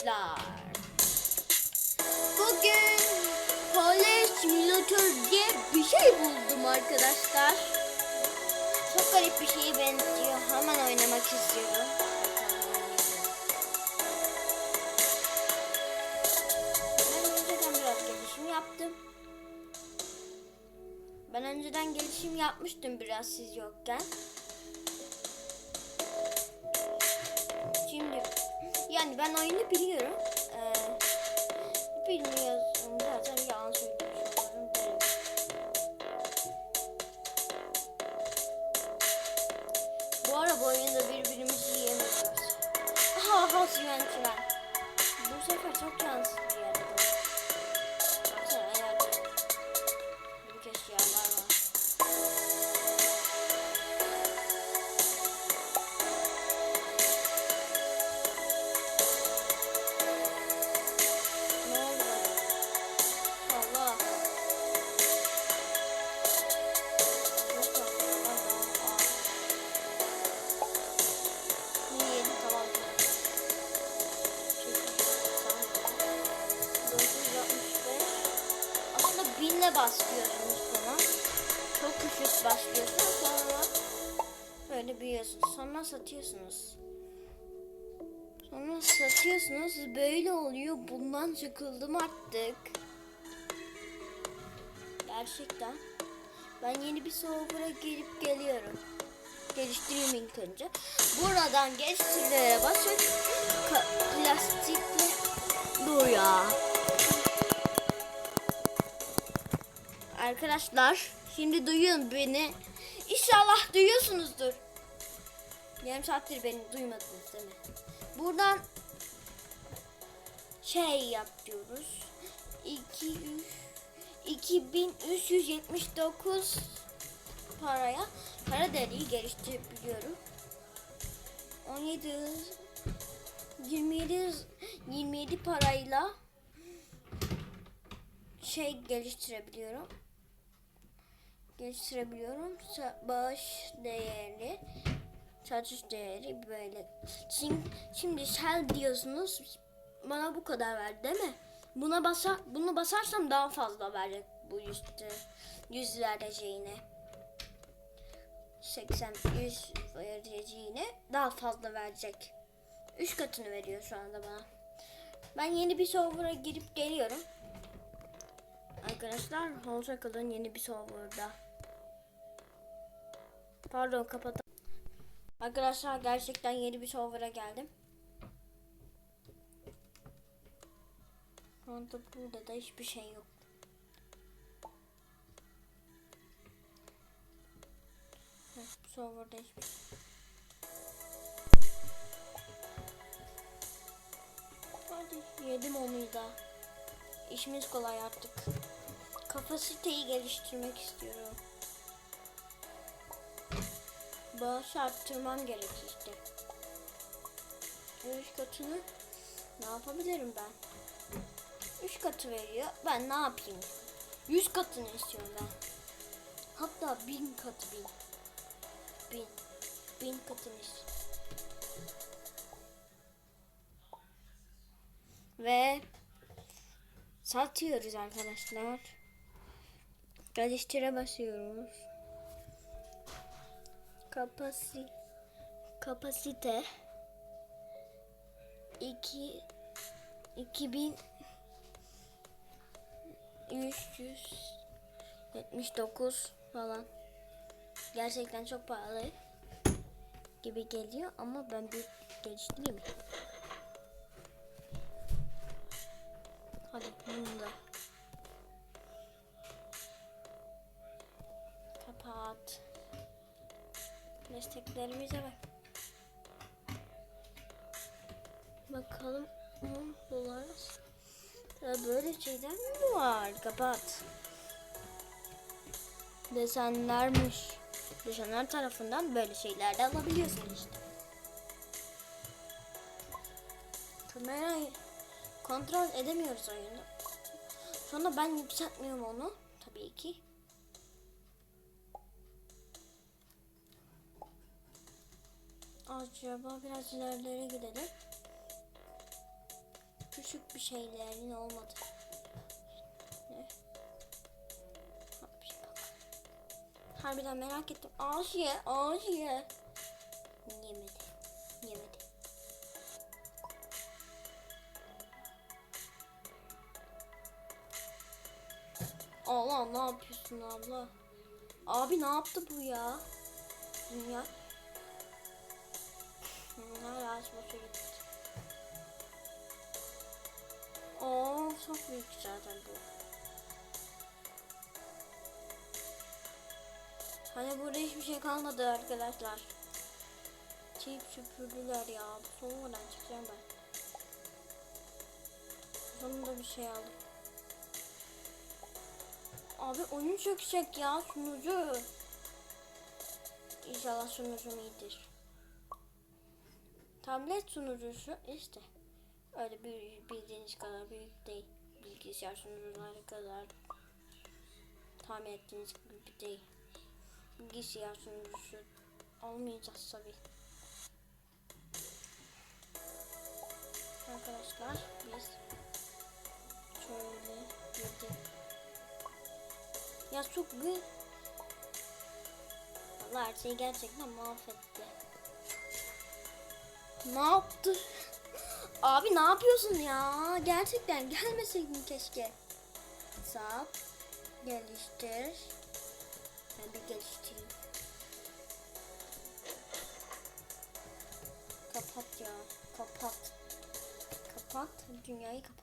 arkadaşlar. Bugün College Simulator diye bir şey buldum arkadaşlar. Çok garip bir şeye benziyor. Hemen oynamak istiyorum. Ben önceden biraz gelişim yaptım. Ben önceden gelişim yapmıştım biraz siz yokken. Ben oyunu biliyorum. Ee, bilmiyorsun zaten yalan derim. Bu ara bu oyunda birbirimizi yiyemiyoruz. Aha aha Sivan Sivan. Bu sefer çok cansız böyle büyüyorsunuz. Sonra satıyorsunuz. Sonra satıyorsunuz böyle oluyor. Bundan sıkıldım artık. Gerçekten. Ben yeni bir server'a girip geliyorum. Geliştireyim ilk önce. Buradan geliştirilere basıp plastikle dur ya. Arkadaşlar şimdi duyun beni. İnşallah duyuyorsunuzdur. Yarım saattir beni duymadınız değil mi? Buradan şey yapıyoruz. 2 3 2379 paraya para deliği geliştirebiliyorum. 17 27 27 parayla şey geliştirebiliyorum. Geliştirebiliyorum. Bağış değeri, satış değeri böyle. Şimdi, şimdi sell diyorsunuz. Bana bu kadar ver değil mi? Buna basar, bunu basarsam daha fazla verecek bu yüzde yüz vereceğine. 80 100 vereceğine daha fazla verecek. 3 katını veriyor şu anda bana. Ben yeni bir server'a girip geliyorum. Arkadaşlar hoşça kalın yeni bir serverda. Pardon kapat. Arkadaşlar gerçekten yeni bir server'a geldim. Şu anda burada da hiçbir şey yok. Evet, serverda hiçbir şey Hadi yedim onu da. İşimiz kolay artık. Kapasiteyi geliştirmek istiyorum. Bağış arttırmam gerek işte. Üç katını ne yapabilirim ben? Üç katı veriyor. Ben ne yapayım? Yüz katını istiyorum ben. Hatta bin katı bin. Bin. Bin katını istiyorum. Ve satıyoruz arkadaşlar. Geliştire basıyoruz. Kapasi kapasite 2 2000 379 falan. Gerçekten çok pahalı gibi geliyor ama ben bir geliştireyim. Hadi bunu da. Desteklerimize bak. Bakalım 10 dolar. Ya böyle şeyler mi var? Kapat. Desenlermiş. Desenler tarafından böyle şeyler de alabiliyorsun işte. Kamerayı kontrol edemiyoruz oyunu. Sonra ben yükseltmiyorum onu. Tabii ki. Acaba biraz ilerlere gidelim. küçük bir şeylerin olmadı. Ne? Şey. Harbiden merak ettim. Ağaç ye, ağaç ye. Yemedi. Yemedi. Allah ne yapıyorsun abla? Abi ne yaptı bu ya? Dünya. Hala ağaç boşa gitti. Oo çok büyük zaten bu. Hani burada hiçbir şey kalmadı arkadaşlar. Çiğip süpürdüler ya. Sonradan çıkacağım ben. Sonunda bir şey aldım. Abi oyun çökecek ya sunucu. İnşallah sunucum iyidir. Tablet sunucusu işte. Öyle bir bildiğiniz kadar büyük değil. Bilgisayar sunucuları kadar tahmin ettiğiniz gibi değil. Bilgisayar sunucusu almayacağız tabi. Arkadaşlar biz şöyle girdik. Ya çok büyük. Allah her şeyi gerçekten mahvetti. Ne yaptı? Abi ne yapıyorsun ya? Gerçekten gelmeseydin keşke. Sap. Geliştir. Ben bir geliştireyim. Kapat ya. Kapat. Kapat. Dünyayı kapat.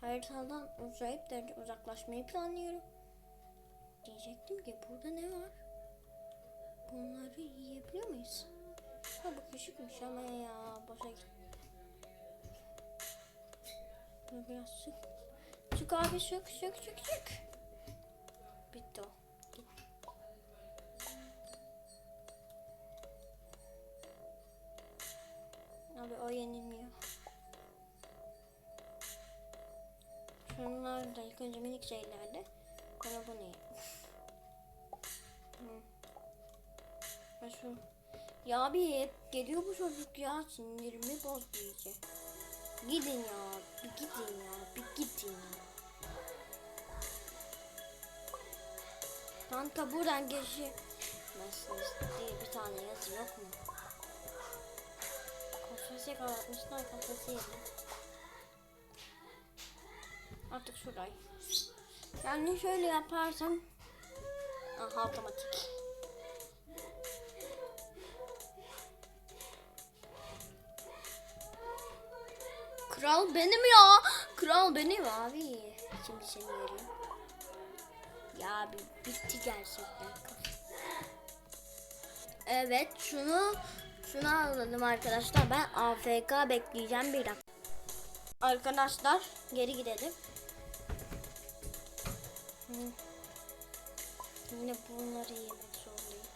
Haritadan uzayıp da uzaklaşmayı planlıyorum. Diyecektim ki burada ne var? Bunları yiyebiliyor muyuz? Ha bu küçükmüş ama ya boşa git. Dur biraz sık. Sık abi sık sık sık sık. Bitti o. Abi o yenilmiyor. Şunlar da ilk önce minik şeylerdi. Sonra bunu ye. Şu... Ya abi hep geliyor bu çocuk ya. Sinirimi bozdu iyice. Gidin ya. Bir gidin ya. Bir gidin ya. Kanka buradan. Nasılsınız diye bir tane yazı yok mu? Kafası yakalatmışlar kafası yedi. Artık şurayı. Yani şöyle yaparsam... Aha otomatik. Kral benim ya. Kral benim abi. Şimdi seni yerim. Ya abi bitti gerçekten. Evet şunu şunu alalım arkadaşlar. Ben AFK bekleyeceğim bir dakika. Arkadaşlar geri gidelim. Yine bunları yemek zorundayım.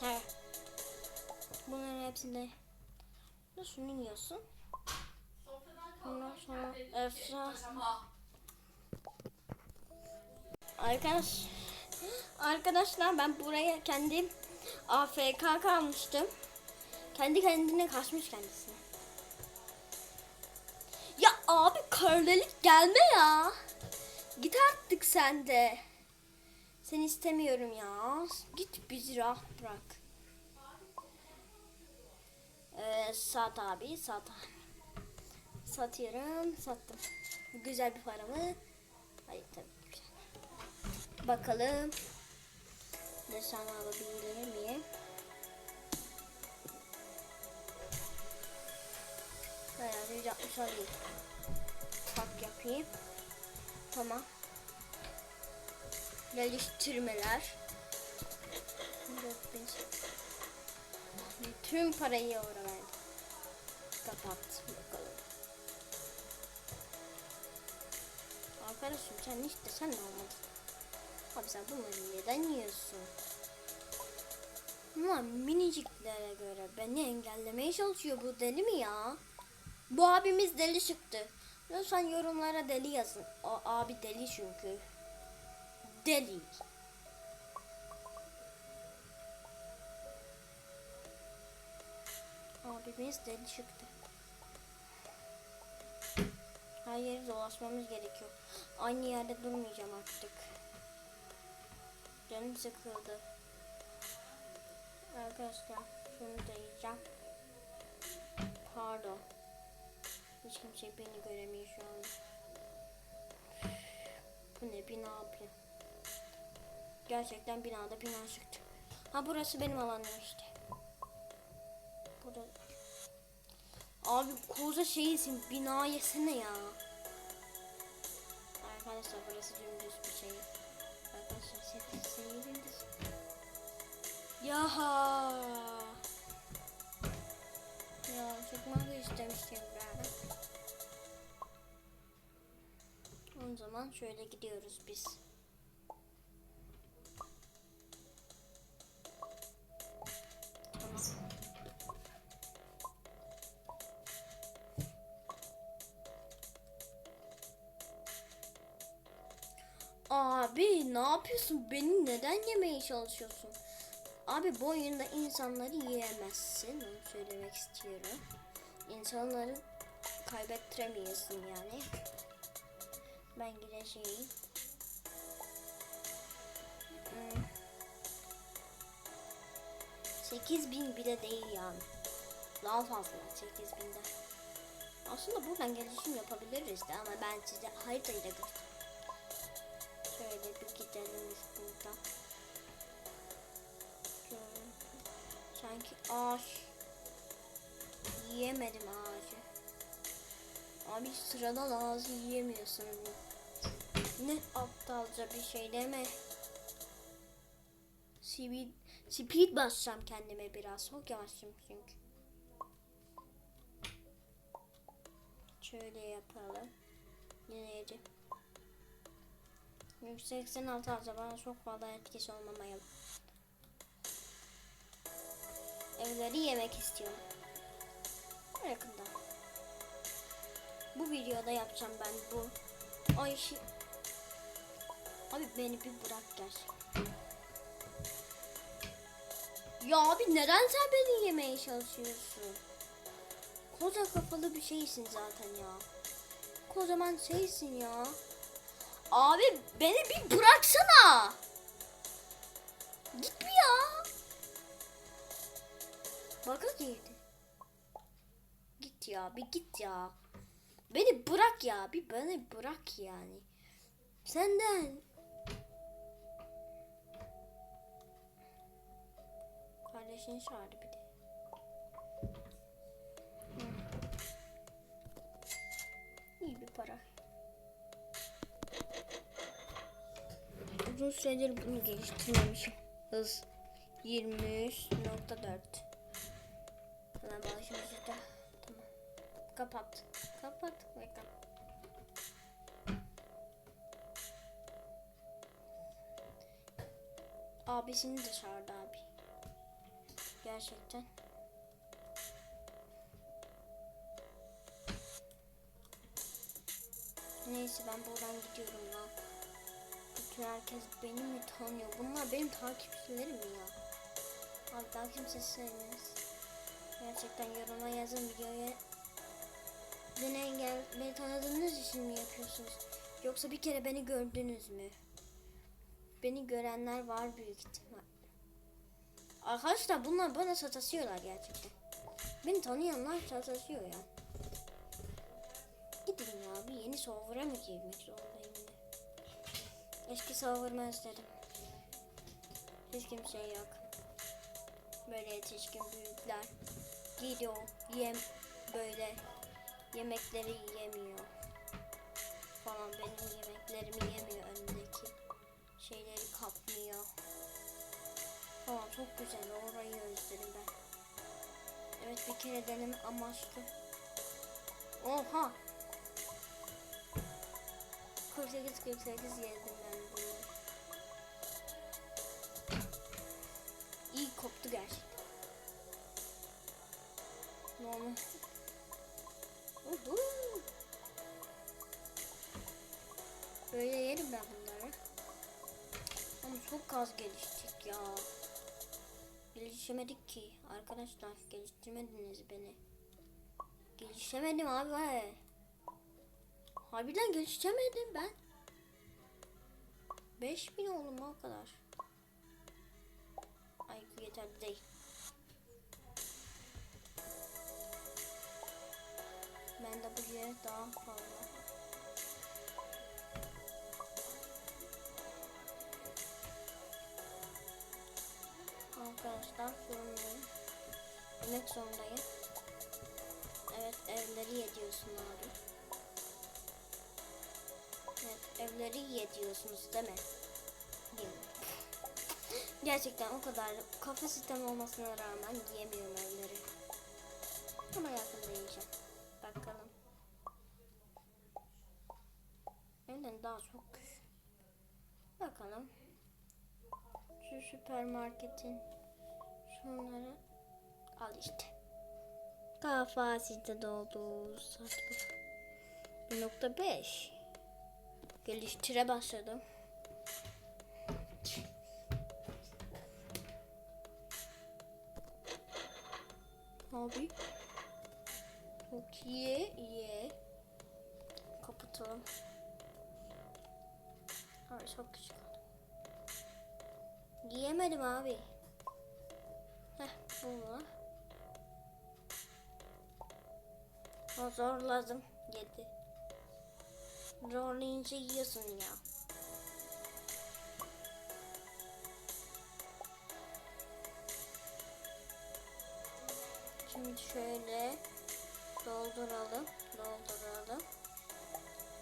He. Bunların hepsinde da şunu yiyorsun. Ondan sonra Efra. Arkadaş Arkadaşlar ben buraya kendim AFK kalmıştım. Kendi kendine kaçmış kendisine. Ya abi kardelik gelme ya. Git artık sen de. Seni istemiyorum ya. Git bizi rahat bırak. Ee, sat abi sat. Satıyorum sattım. Güzel bir para mı? Hayır tabii güzel. Bakalım. Desen alabilir miyim? Herhalde 160 alayım. Bak yapayım. Tamam. Geliştirmeler. 4000. Bütün parayı oraya verdim. Kapat bakalım. Arkadaşım sen işte sen ne olmadın? Abi sen bunları neden yiyorsun? Ama miniciklere göre beni engellemeye çalışıyor bu deli mi ya? Bu abimiz deli çıktı. Lütfen yorumlara deli yazın. O abi deli çünkü. Deli. Abimiz deli çıktı. Her yeri dolaşmamız gerekiyor. Aynı yerde durmayacağım artık. Canım sıkıldı. Arkadaşlar şunu da yiyeceğim. Pardon. Hiç kimse beni göremiyor şu an. Bu ne bina abi. Gerçekten binada bina çıktı. Ha burası benim alanım işte. Abi koza şeysin bina yesene ya. Arkadaşlar burası dümdüz bir şey. Arkadaşlar set seyiriniz. Yaha. Ya çıkmak istemiştim ben. O zaman şöyle gidiyoruz biz. Yapıyorsun? Beni neden yemeye çalışıyorsun? Abi bu oyunda insanları yiyemezsin. Onu söylemek istiyorum. İnsanları kaybettiremiyorsun yani. Ben gideceğim. Hmm. 8000 bile değil yani. Daha fazla 8000'den. Aslında buradan gelişim yapabiliriz de ama ben size haritayı da göstereyim. Şöyle bir gidelim biz. Sanki ağaç. Yiyemedim ağacı. Abi sıradan ağzı yiyemiyorsun. Ne aptalca bir şey deme. Speed, speed basacağım kendime biraz. Çok yavaşım çünkü. Şöyle yapalım. Dinleyici. Yüksek 86 alacağım. Bana çok fazla etkisi olmamayalım. Evleri yemek istiyorum. Yakında. Bu videoda yapacağım ben bu. O işi. Abi beni bir bırak gerçekten. Ya abi neden sen beni yemeye çalışıyorsun? Koca kafalı bir şeysin zaten ya. Kocaman şeysin ya. Abi beni bir bıraksana. Git bir ya. Baka girdi. Git ya bir git ya. Beni bırak ya bir beni bırak yani. Senden. Kardeşini çağırdı bir de. Süredir bunu geliştirmemişim. Hız 23.4 Hemen başımızı da tamam. Kapat. Kapat kapat. Abisini de çağırdı abi. Gerçekten. Neyse ben buradan gidiyorum lan. Bütün herkes beni mi tanıyor? Bunlar benim takipçilerim ya? Abi daha kimsesiniz. Gerçekten yoruma yazın videoya. Beni gel, beni tanıdığınız için mi yapıyorsunuz? Yoksa bir kere beni gördünüz mü? Beni görenler var büyük ihtimal. Arkadaşlar bunlar bana sataşıyorlar gerçekten. Beni tanıyanlar sataşıyor ya. Gidin ya bir yeni server'a mı girmek zorundayım yine? Eski server'ımı özledim. Hiç kimse yok. Böyle yetişkin büyükler gidiyor yem böyle yemekleri yiyemiyor falan. Benim yemeklerimi yemiyor önündeki şeyleri kapmıyor falan çok güzel. Orayı özledim ben. Evet bir kere deneme amaçlı oha! 48 48 yedim ben iyi koptu gerçekten normal Uhu. Böyle yerim ben bunları. Ama çok az gelişecek ya. Gelişemedik ki arkadaşlar. Geliştirmediniz beni. Gelişemedim abi. Harbiden gelişemedim ben. 5000 oğlum o kadar. Yeterli değil. Ben de bu yere daha fazla. Arkadaşlar sorumluyum. Yemek zorundayım. Evet evleri yediyorsun abi. Evet evleri yediyorsunuz değil mi? Gerçekten o kadar kafa sistemi olmasına rağmen yiyemiyorum evleri. Ama yakında yiyeceğim. Bakalım. Evden daha çok. Bakalım. Şu süpermarketin şunları al işte. Kafa sizde doldu. Saat bu. 1.5 Geliştire başladım. Abi. Çok iyi, iyi. Kapatalım. Abi çok küçük. Giyemedim abi. Heh, bunu. Zorladım. Yedi. Zorlayınca yiyorsun ya. Şimdi şöyle dolduralım. Dolduralım.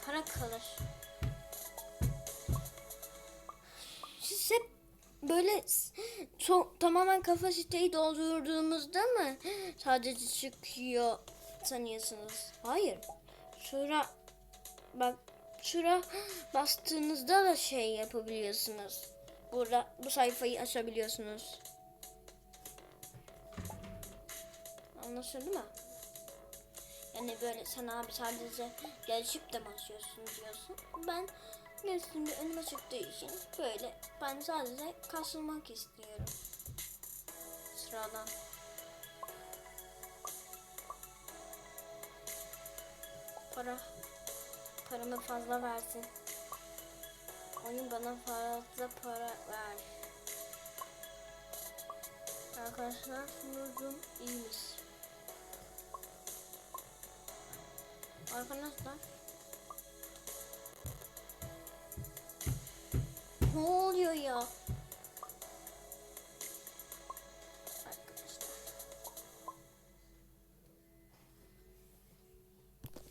Para kalır. Siz hep böyle so- tamamen kapasiteyi doldurduğumuzda mı sadece çıkıyor sanıyorsunuz? Hayır. Şura bak şura bastığınızda da şey yapabiliyorsunuz. Burada bu sayfayı açabiliyorsunuz. Anlaşıldı mı? Yani böyle sen abi sadece gelişip de başlıyorsun diyorsun. Ben üstünde önüme çıktığı için böyle ben sadece kasılmak istiyorum. Sıradan. Para. Paramı fazla versin. Oyun bana fazla para ver. Arkadaşlar sunucum iyiymiş. Arkadaşlar. Ne oluyor ya?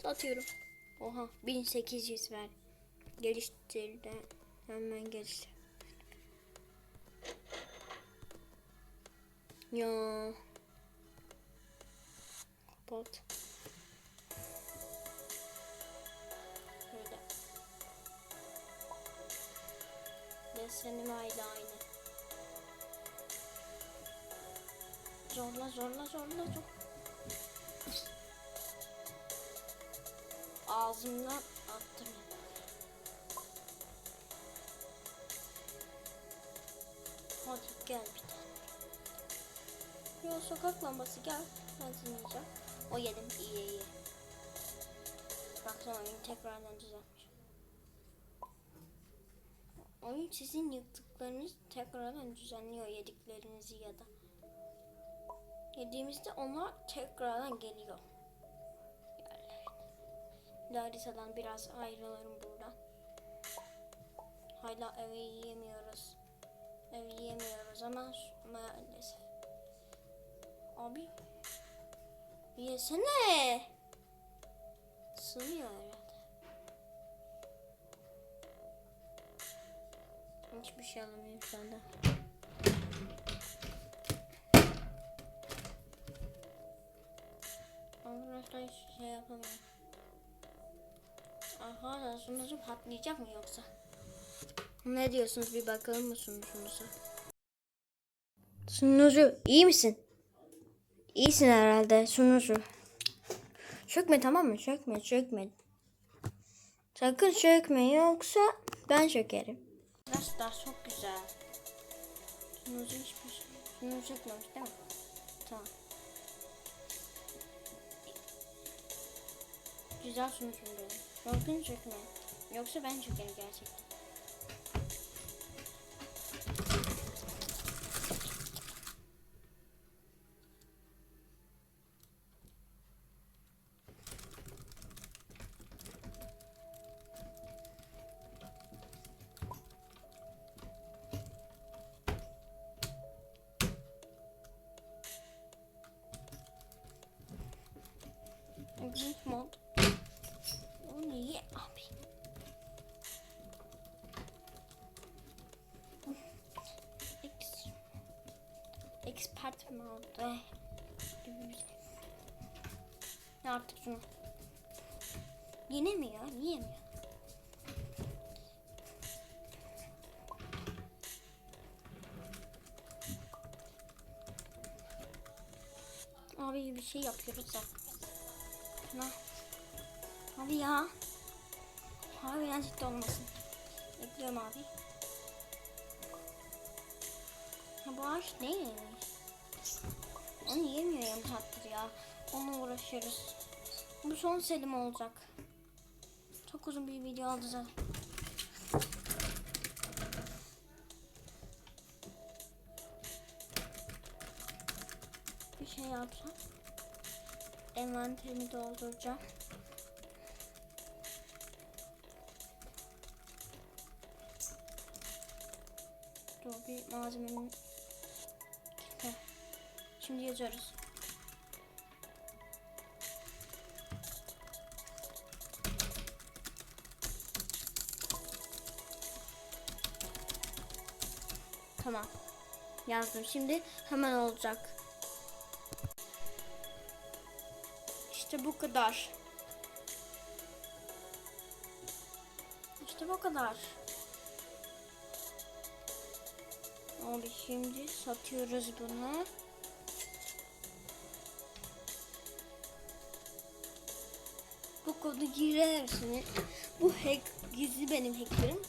Atıyorum. Oha 1800 ver. Geliştirdi. Hemen geliştir. Ya. Kapat. Desenim hala aynı. Zorla zorla zorla zor. Ağzımdan attım. Hadi gel bir tane. Yo sokak lambası gel. Ben seni yiyeceğim. O yedim iyi iyi. Baksana oyun tekrardan düzeltmiş. Oyun sizin yıktıklarınız tekrardan düzenliyor yediklerinizi ya da. Yediğimizde onlar tekrardan geliyor. Haritadan biraz ayrılalım buradan. Hala evi yiyemiyoruz. Ev yiyemiyoruz ama maalesef. Abi. Yesene. Sığmıyor Hiçbir şey alamıyorum şu anda. Arkadaşlar hiç şey yapamıyorum. Aha sunucu patlayacak mı yoksa? Ne diyorsunuz bir bakalım mı sunucunuza? Sunucu iyi misin? İyisin herhalde sunucu. Çökme tamam mı? Çökme çökme. Sakın çökme yoksa ben çökerim. Arkadaşlar çok güzel. Sunucu hiçbir şey. Bunu çekmemiş değil mi? Tamam. Güzel sonuç oluyor. Yorgun çekme. Yoksa ben çekerim gerçekten. Expert mod. Gibi bir şey. Ne artık şunu. Yine mi ya? Niye mi? Abi bir şey yapıyoruz da. Ne? Abi ya. Abi ya ciddi olmasın. Bekliyorum abi. Ha bu ağaç neymiş? Onu yemiyor yarım saattir ya. Onunla uğraşıyoruz. Bu son selim olacak. Çok uzun bir video zaten. Bir şey yapsam. Envanterimi dolduracağım. Dur bir malzememin. Şimdi yazıyoruz. Tamam. Yazdım. Şimdi hemen olacak. İşte bu kadar. İşte bu kadar. Abi şimdi satıyoruz bunu. Kodu girersiniz. Bu hack gizli benim hackerim.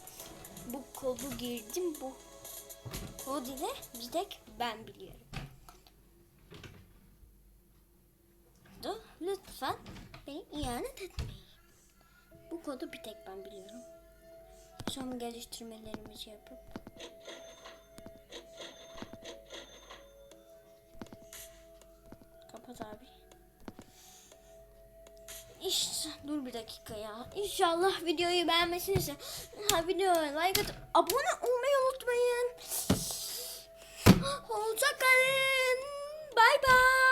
Bu kodu girdim. Bu kod ile bir tek ben biliyorum. Da lütfen beni ihanet etmeyin. Bu kodu bir tek ben biliyorum. Son geliştirmelerimizi yapıp Kapat abi. İşte dur bir dakika ya. İnşallah videoyu beğenmesiniz. Ha videoya like atıp abone olmayı unutmayın. Hoşça kalın. Bay bay.